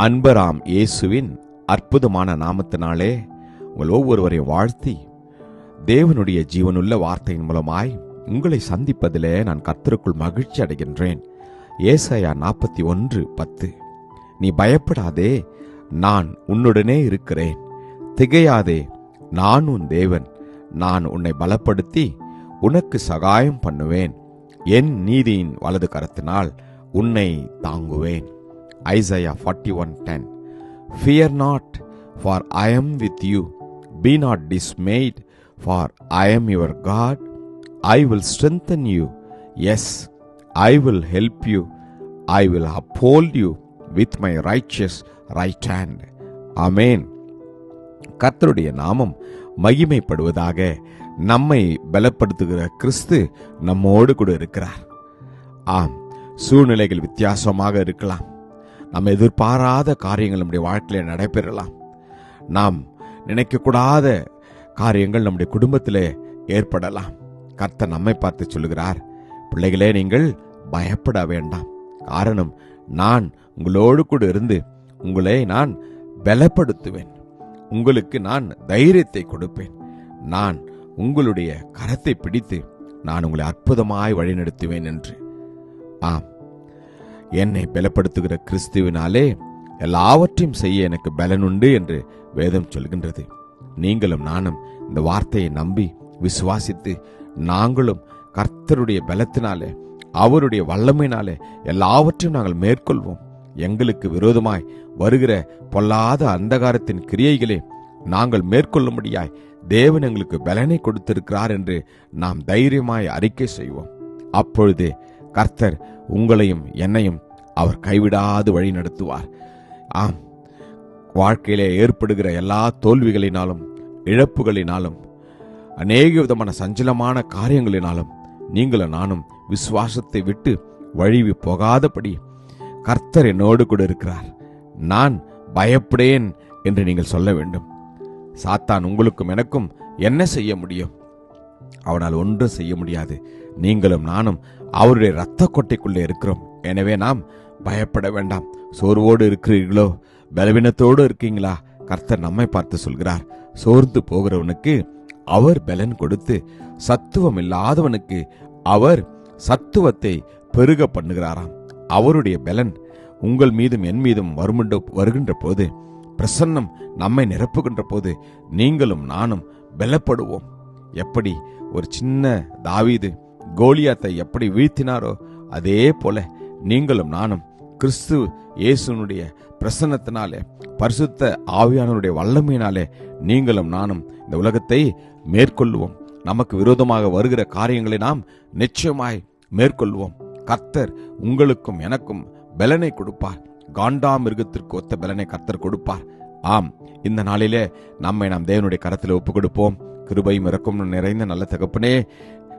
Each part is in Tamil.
அன்பராம் இயேசுவின் அற்புதமான நாமத்தினாலே உங்கள் ஒவ்வொருவரையும் வாழ்த்தி தேவனுடைய ஜீவனுள்ள வார்த்தையின் மூலமாய் உங்களை சந்திப்பதிலே நான் கர்த்தருக்குள் மகிழ்ச்சி அடைகின்றேன். ஏசாயா நாற்பத்தி ஒன்று பத்து. நீ பயப்படாதே நான் உன்னுடனே இருக்கிறேன். திகையாதே நான் உன் தேவன். நான் உன்னை பலப்படுத்தி உனக்கு சகாயம் பண்ணுவேன். என் நீதியின் வலது கரத்தினால் உன்னை தாங்குவேன். Isaiah forty one ten fear not for I am with you be not dismayed for I am your God I will strengthen you yes I will help you I will uphold you with my righteous right hand amen கர்த்தருடைய நாமம் மகிமைப்படுவதாக நம்மை பலப்படுத்துகிற கிறிஸ்து நம்மோடு கூட இருக்கிறார். ஆம் சூழ்நிலைகள் வித்தியாசமாக இருக்கலாம். நம்ம எதிர்பாராத காரியங்கள் நம்முடைய வாழ்க்கையில நடைபெறலாம். நாம் நினைக்கக்கூடாத காரியங்கள் நம்முடைய குடும்பத்தில் ஏற்படலாம். கர்த்தர் நம்மை பார்த்து சொல்லுகிறார் பிள்ளைகளே நீங்கள் பயப்பட வேண்டாம். காரணம் நான் உங்களோடு கூட இருந்து உங்களை நான் பலப்படுத்துவேன். உங்களுக்கு நான் தைரியத்தை கொடுப்பேன். நான் உங்களுடைய கரத்தை பிடித்து நான் உங்களை அற்புதமாய் வழிநடத்துவேன் என்று. ஆம். என்னை பலப்படுத்துகிற கிறிஸ்துவினாலே எல்லாவற்றையும் செய்ய எனக்கு பலனுண்டு என்று வேதம் சொல்கின்றது. நீங்களும் நானும் இந்த வார்த்தையை நம்பி விசுவாசித்து நாங்களும் கர்த்தருடைய பலத்தினாலே அவருடைய வல்லமையினாலே எல்லாவற்றையும் நாங்கள் மேற்கொள்வோம். எங்களுக்கு விரோதமாய் வருகிற பொல்லாத அந்தகாரத்தின் கிரியைகளே நாங்கள் மேற்கொள்ளும்படியாய் தேவன் எங்களுக்கு பலனை கொடுத்திருக்கிறார் என்று நாம் தைரியமாய் அறிக்கை செய்வோம். அப்பொழுது கர்த்தர் உங்களையும் என்னையும் அவர் கைவிடாது வழி நடத்துவார். ஆம் வாழ்க்கையிலே ஏற்படுகிற எல்லா தோல்விகளினாலும் இழப்புகளினாலும் அநேக விதமான சஞ்சலமான காரியங்களினாலும் நீங்களும் நானும் விசுவாசத்தை விட்டு வழிவி போகாதபடி கர்த்தர் என்னோடு கூட இருக்கிறார். நான் பயப்படேன் என்று நீங்கள் சொல்ல வேண்டும். சாத்தான் உங்களுக்கும் எனக்கும் என்ன செய்ய முடியும்? அவனால் ஒன்றும் செய்ய முடியாது. நீங்களும் நானும் அவருடைய இரத்த கொட்டைக்குள்ளே இருக்கிறோம். எனவே நாம் பயப்பட வேண்டாம். சோர்வோடு இருக்கிறீர்களோ? பலவீனத்தோடு இருக்கீங்களா? கர்த்தர் நம்மை பார்த்து சொல்கிறார். சோர்ந்து போகிறவனுக்கு அவர் பலன் கொடுத்து சத்துவம் இல்லாதவனுக்கு அவர் சத்துவத்தை பெருக பண்ணுகிறாராம். அவருடைய பலன் உங்கள் மீதும் என் மீதும் வருமுண்ட வருகின்ற போது பிரசன்னம் நம்மை நிரப்புகின்ற போது நீங்களும் நானும் பலப்படுவோம். எப்படி ஒரு சின்ன தாவீது கோலியாத்தை எப்படி வீழ்த்தினாரோ அதே போல நீங்களும் நானும் கிறிஸ்து இயேசுனுடைய பிரசன்னத்தினாலே பரிசுத்த ஆவியானவருடைய வல்லமையினாலே நீங்களும் நானும் இந்த உலகத்தை மேற்கொள்வோம் நமக்கு விரோதமாக வருகிற காரியங்களை நாம் நிச்சயமாய் மேற்கொள்வோம். கர்த்தர் உங்களுக்கும் எனக்கும் பலனை கொடுப்பார். காண்டாமிருகத்திற்கு ஒத்த பலனை கர்த்தர் கொடுப்பார். ஆம் இந்த நாளிலே நம்மை நாம் தேவனுடைய கரத்தில் ஒப்புக் கொடுப்போம் கிருபையும் இறக்கும் நிறைந்த நல்ல தகப்பனே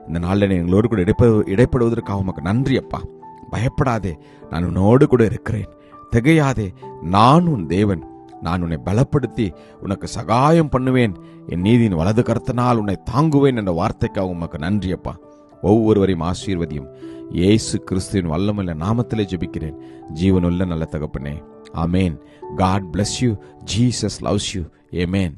இந்த நாளில் எங்களோடு கூட இடைப்ப இடைப்படுவதற்காக உமக்கு நன்றி அப்பா. பயப்படாதே நான் உன்னோடு கூட இருக்கிறேன். திகையாதே நான் உன் தேவன். நான் உன்னை பலப்படுத்தி உனக்கு சகாயம் பண்ணுவேன். என் நீதியின் வலது கருத்தினால் உன்னை தாங்குவேன் என்ற வார்த்தைக்காக உமக்கு நன்றி அப்பா. ஒவ்வொருவரையும் ஆசீர்வதியும். இயேசு கிறிஸ்துவின் வல்லமல்ல நாமத்திலே ஜெபிக்கிறேன். ஜீவனுள்ள நல்ல தகப்பனே. Amen God bless you Jesus loves you amen